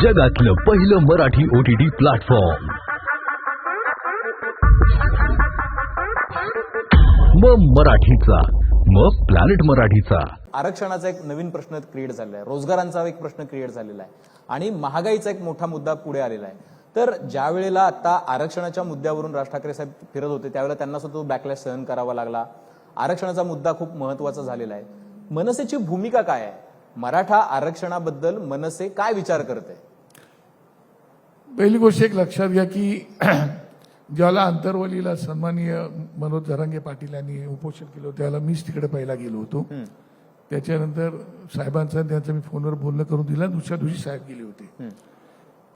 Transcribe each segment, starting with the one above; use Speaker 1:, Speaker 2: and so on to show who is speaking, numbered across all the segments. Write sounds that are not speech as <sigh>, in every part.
Speaker 1: जगातलं पहिलं Marathi OTT platform मग मराठीचा मग प्लॅनेट मराठीचा.
Speaker 2: आरक्षणाचा एक नवीन प्रश्न क्रिएट झालेला आहे रोजगारांचा एक प्रश्न क्रिएट झालेला आहे. आणि महागाईचा एक मोठा मुद्दा पुढे आलेला आहे. तर ज्या वेळेला आता आरक्षणाच्या मुद्द्यावरून राज ठाकरे साहेब फिरत होते त्यावेळेला त्यांना सुद्धा तो बॅकलॅश सहन करावा लागला. आरक्षणाचा मुद्दा खूप महत्त्वाचा झालेला आहे. मनसेची भूमिका काय आहे? मराठा आरक्षणाबद्दल मनसे काय विचार करते?
Speaker 3: पहिली गोष्ट एक लक्षात घ्या की <clears throat> ज्याला आंतरवलीला सन्माननीय मनोज जरांगे पाटील यांनी उपोषण केलं होतं त्याला मीच तिकडे पहिला गेलो होतो. त्याच्यानंतर साहेबांचा त्यांचं मी फोनवर बोलणं करून दिलं दुसऱ्या दिवशी साहेब गेले होते.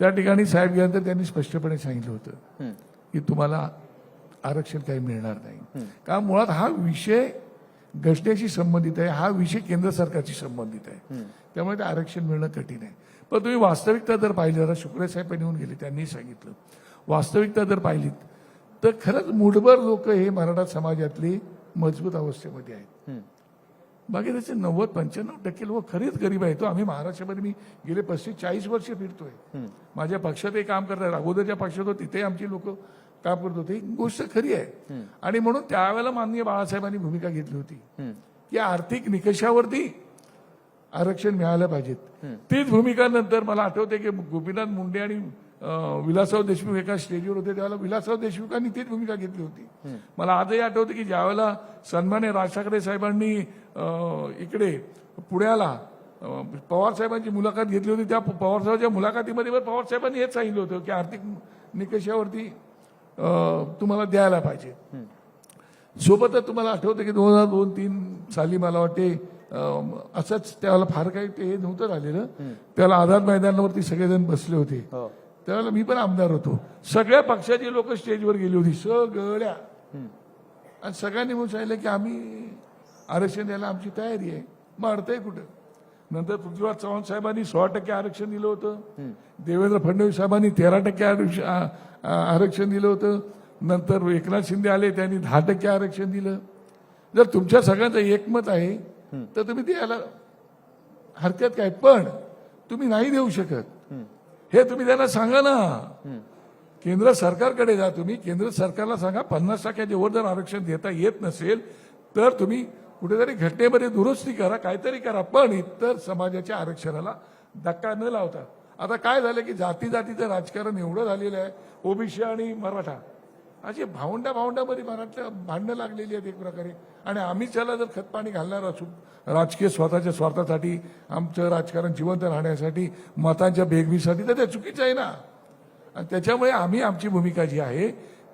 Speaker 3: त्या ठिकाणी साहेब गेल्यानंतर त्यांनी स्पष्टपणे सांगितलं होतं की तुम्हाला आरक्षण काही मिळणार नाही. का मुळात हा विषय घटनेशी संबंधित आहे हा विषय केंद्र सरकारशी संबंधित आहे. त्यामुळे ते आरक्षण मिळणं कठीण आहे. पण तुम्ही वास्तविकता जर पाहिली जरा शुक्रे साहेब येऊन गेले त्यांनी सांगितलं. वास्तविकता जर पाहिलीत तर खरंच मुठभर लोक हे मराठा समाजातले मजबूत अवस्थेमध्ये आहेत. बाकी त्याचे नव्वद पंच्याण्णव टक्के लोक खरेच गरीब आहेत. तो आम्ही महाराष्ट्रामध्ये मी गेले पस्तीस चाळीस वर्ष फिरतोय. माझ्या पक्षातही काम करतात. अगोदरच्या पक्षात होतो तिथे आमची लोक काम करत होते. ही गोष्ट खरी आहे. आणि म्हणून त्यावेळेला माननीय बाळासाहेबांनी भूमिका घेतली होती. की आर्थिक निकषावरती आरक्षण मिळालं पाहिजेत. तीच भूमिका नंतर मला आठवते की गोपीनाथ मुंडे आणि विलासराव देशमुख एका स्टेजवर होते त्यावेळेला विलासराव देशमुखांनी तीच भूमिका घेतली होती. मला आजही आठवते की ज्यावेळेला सन्मान्य राज ठाकरे साहेबांनी इकडे पुण्याला पवार साहेबांची मुलाखत घेतली होती त्या पवार साहेबांच्या मुलाखतीमध्ये पण पवार साहेबांनी हेच सांगितलं होतं की आर्थिक निकषावरती तुम्हाला द्यायला पाहिजे. सोबतच तुम्हाला आठवतं की दोन हजार दोन तीन साली मला वाटते असंच त्यावेळेला फार काही ते हे नव्हतं झालेलं. त्याला आझाद मैदानावरती सगळेजण बसले होते.
Speaker 2: हो.
Speaker 3: त्यावेळेला मी पण आमदार होतो. सगळ्या पक्षाची लोक स्टेजवर गेली होती. सगळ्या. आणि सगळ्यांनी म्हणून सांगितलं की आम्ही आरक्षण द्यायला आमची तयारी आहे. मग अडतंय कुठं? नंतर पृथ्वीराज चव्हाण साहेबांनी सोळा टक्के आरक्षण दिलं होतं. देवेंद्र फडणवीस साहेबांनी तेरा टक्के आरक्षण दिलं होतं. नंतर एकनाथ शिंदे आले त्यांनी दहा टक्के आरक्षण दिलं. जर तुमच्या सगळ्यांचं एकमत आहे तर तुम्ही द्यायला हरकत काय? पण तुम्ही नाही देऊ शकत. हे तुम्ही त्यांना सांगा ना. केंद्र सरकारकडे जा तुम्ही. केंद्र सरकारला सांगा पन्नास टक्क्याच्या वर जर आरक्षण देता येत नसेल तर तुम्ही कुठेतरी घटनेमध्ये दुरुस्ती करा काहीतरी करा. पण इतर समाजाच्या आरक्षणाला धक्का न लावता. आता काय झालं की जाती जातीचं राजकारण एवढं झालेलं आहे. ओबीसी आणि मराठा. असे भावंडा भावंडामध्ये मराठा भांडणं लागलेली आहेत एक प्रकारे. आणि आम्ही त्याला जर खतपाणी घालणार असू राजकीय स्वतःच्या स्वार्थासाठी आमचं राजकारण जिवंत राहण्यासाठी मतांच्या बेगमीसाठी तर ते चुकीचं आहे ना. आणि त्याच्यामुळे आम्ही आमची भूमिका जी आहे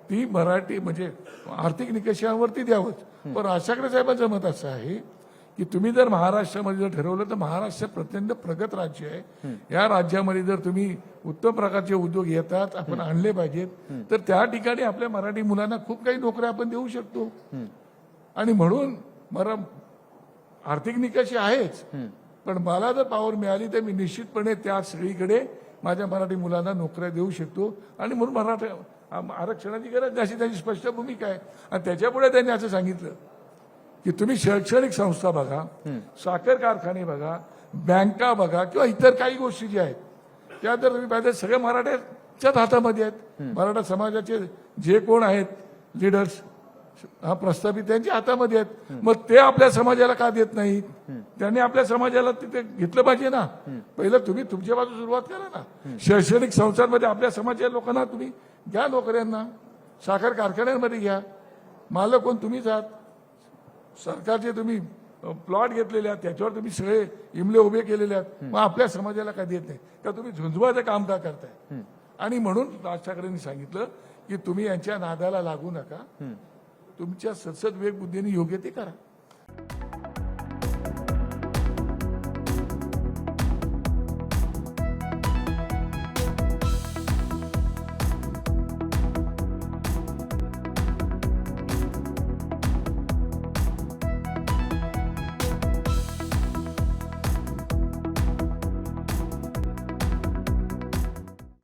Speaker 3: ती मराठी म्हणजे आर्थिक निकषावरती द्यावंच. पण राज ठाकरे साहेबांचं मत असं आहे की तुम्ही जर महाराष्ट्रामध्ये जर ठरवलं तर महाराष्ट्र प्रचंड प्रगत राज्य आहे. या राज्यामध्ये जर तुम्ही उत्तम प्रकारचे उद्योग येतात आपण आणले पाहिजेत तर त्या ठिकाणी आपल्या मराठी मुलांना खूप काही नोकऱ्या आपण देऊ शकतो. आणि म्हणून मला आर्थिक निकष आहेच. पण मला जर पावर मिळाली तर मी निश्चितपणे त्या सगळीकडे माझ्या मराठी मुलांना नोकऱ्या देऊ शकतो. आणि म्हणून मराठा आरक्षणाची गरज नाही अशी त्यांची स्पष्ट भूमिका आहे. आणि त्याच्यापुढे त्यांनी असं सांगितलं. की तुम्ही शैक्षणिक संस्था बघा साखर कारखाने बघा बँका बघा किंवा इतर काही गोष्टी ज्या आहेत त्या जर तुम्ही पाहिजे सगळ्या मराठ्याच्याच हातामध्ये आहेत. मराठा समाजाचे जे कोण आहेत लिडर्स हा प्रस्थापित त्यांच्या हातामध्ये आहेत. मग ते आपल्या समाजाला का देत नाहीत? त्यांनी आपल्या समाजाला तिथे घेतलं पाहिजे ना. पहिलं तुम्ही तुमच्या बाजू सुरुवात करा ना. शैक्षणिक संस्थांमध्ये आपल्या समाजाच्या लोकांना तुम्ही घ्या नोकऱ्यांना. साखर कारखान्यांमध्ये घ्या. मालक कोण? तुम्हीच आहात. सरकारचे तुम्ही प्लॉट घेतलेले आहेत त्याच्यावर तुम्ही सगळे इमले उभे केलेले आहेत. मग आपल्या समाजाला काय देत नाही. का तुम्ही झुंजवाचं काम का करताय? आणि म्हणून राज ठाकरेंनी सांगितलं की तुम्ही यांच्या नादाला लागू नका. तुमच्या सतसत वेग बुद्धीने योग्य ते करा.